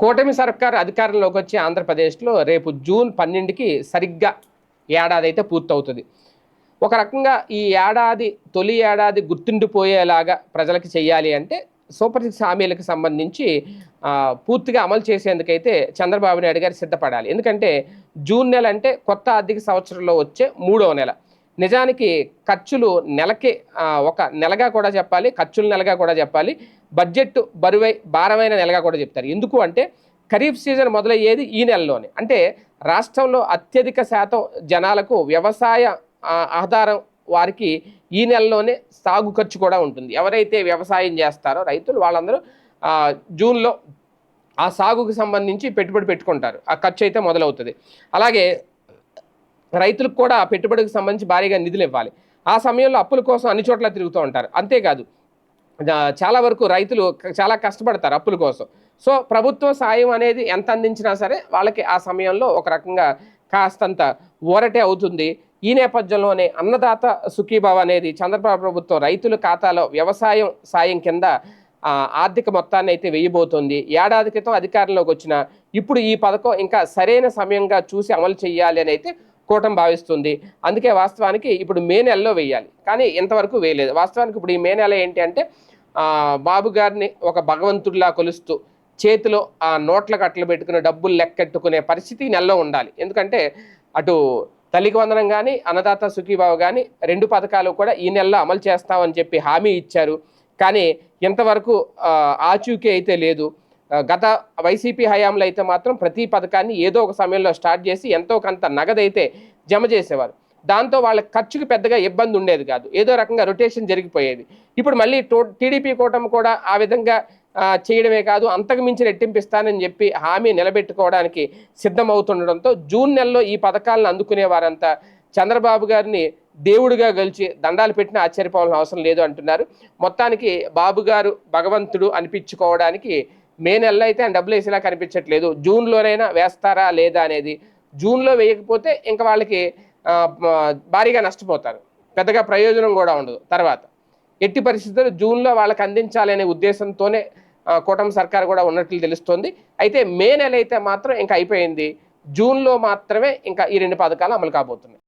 కూటమి సర్కార్ అధికారంలోకి వచ్చే ఆంధ్రప్రదేశ్లో రేపు జూన్ పన్నెండుకి సరిగ్గా ఏడాది అయితే పూర్తవుతుంది. ఒక రకంగా ఈ ఏడాది తొలి ఏడాది గుర్తుండిపోయేలాగా ప్రజలకు చేయాలి అంటే సూపర్ సిక్స్ హామీలకు సంబంధించి పూర్తిగా అమలు చేసేందుకైతే చంద్రబాబు నాయుడు గారు సిద్ధపడాలి. ఎందుకంటే జూన్ నెల అంటే కొత్త ఆర్థిక సంవత్సరంలో వచ్చే మూడవ నెల. నిజానికి ఖర్చులు నెలకి ఒక నెలగా కూడా చెప్పాలి ఖర్చుల నెలగా కూడా చెప్పాలి బడ్జెట్ బరువై భారమైన నెలగా కూడా చెప్తారు. ఎందుకు అంటే ఖరీఫ్ సీజన్ మొదలయ్యేది ఈ నెలలోనే. అంటే రాష్ట్రంలో అత్యధిక శాతం జనాలకు వ్యవసాయ ఆధారం వారికి ఈ నెలలోనే సాగు ఖర్చు కూడా ఉంటుంది. ఎవరైతే వ్యవసాయం చేస్తారో రైతులు వాళ్ళందరూ జూన్లో ఆ సాగుకు సంబంధించి పెట్టుబడి పెట్టుకుంటారు. ఆ ఖర్చు అయితే మొదలవుతుంది. అలాగే రైతులకు కూడా పెట్టుబడికి సంబంధించి భారీగా నిధులు ఇవ్వాలి. ఆ సమయంలో అప్పుల కోసం అన్ని చోట్ల తిరుగుతూ ఉంటారు. అంతేకాదు చాలా వరకు రైతులు చాలా కష్టపడతారు అప్పుల కోసం. సో ప్రభుత్వ సాయం అనేది ఎంత అందించినా సరే వాళ్ళకి ఆ సమయంలో ఒక రకంగా కాస్తంత ఊరటే అవుతుంది. ఈ నేపథ్యంలోనే అన్నదాత సుఖీభావ అనేది చంద్రబాబు ప్రభుత్వం రైతుల ఖాతాలో వ్యవసాయం సాయం కింద ఆర్థిక మొత్తాన్ని అయితే వేయబోతోంది. ఏడాది క్రితం అధికారంలోకి వచ్చిన ఇప్పుడు ఈ పథకం ఇంకా సరైన సమయంగా చూసి అమలు చేయాలి అని అయితే కూటం భావిస్తుంది. అందుకే వాస్తవానికి ఇప్పుడు మే నెలలో వేయాలి. కానీ ఇంతవరకు వేయలేదు. వాస్తవానికి ఇప్పుడు ఈ మే నెల ఏంటి అంటే బాబు గారిని ఒక భగవంతుడిలా కొలుస్తూ చేతిలో ఆ నోట్ల కట్టలు పెట్టుకుని డబ్బులు లెక్కెట్టుకునే పరిస్థితి నెలలో ఉండాలి. ఎందుకంటే అటు తల్లికి వందనం కానీ అన్నదాత సుఖీబాబు కానీ రెండు పథకాలు కూడా ఈ నెలలో అమలు చేస్తామని చెప్పి హామీ ఇచ్చారు. కానీ ఇంతవరకు ఆచూకీ అయితే లేదు. గత వైసీపీ హయాంలో అయితే మాత్రం ప్రతి పథకాన్ని ఏదో ఒక సమయంలో స్టార్ట్ చేసి ఎంతో కొంత నగదైతే జమ చేసేవారు. దాంతో వాళ్ళ ఖర్చుకి పెద్దగా ఇబ్బంది ఉండేది కాదు. ఏదో రకంగా రొటేషన్ జరిగిపోయేది. ఇప్పుడు మళ్ళీ టో టీడీపీ కూటమి కూడా ఆ విధంగా చేయడమే కాదు అంతకు మించి రెట్టింపిస్తానని చెప్పి హామీ నిలబెట్టుకోవడానికి సిద్ధమవుతుండడంతో జూన్ నెలలో ఈ పథకాలను అందుకునే వారంతా చంద్రబాబు గారిని దేవుడిగా గెలిచి దండాలు పెట్టిన ఆశ్చర్యపోవాల్సిన అవసరం లేదు అంటున్నారు. మొత్తానికి బాబు గారు భగవంతుడు అనిపించుకోవడానికి మే నెలలో అయితే ఆయన డబ్బులు వేసేలా కనిపించట్లేదు. జూన్లోనైనా వేస్తారా లేదా అనేది జూన్లో వేయకపోతే ఇంకా వాళ్ళకి భారీగా నష్టపోతారు. పెద్దగా ప్రయోజనం కూడా ఉండదు. తర్వాత ఎట్టి పరిస్థితుల్లో జూన్లో వాళ్ళకి అందించాలనే ఉద్దేశంతోనే కూటమి సర్కార్ కూడా ఉన్నట్లు తెలుస్తోంది. అయితే మే నెల అయితే మాత్రం ఇంకా అయిపోయింది. జూన్లో మాత్రమే ఇంకా ఈ రెండు పథకాలు అమలు కాబోతున్నాయి.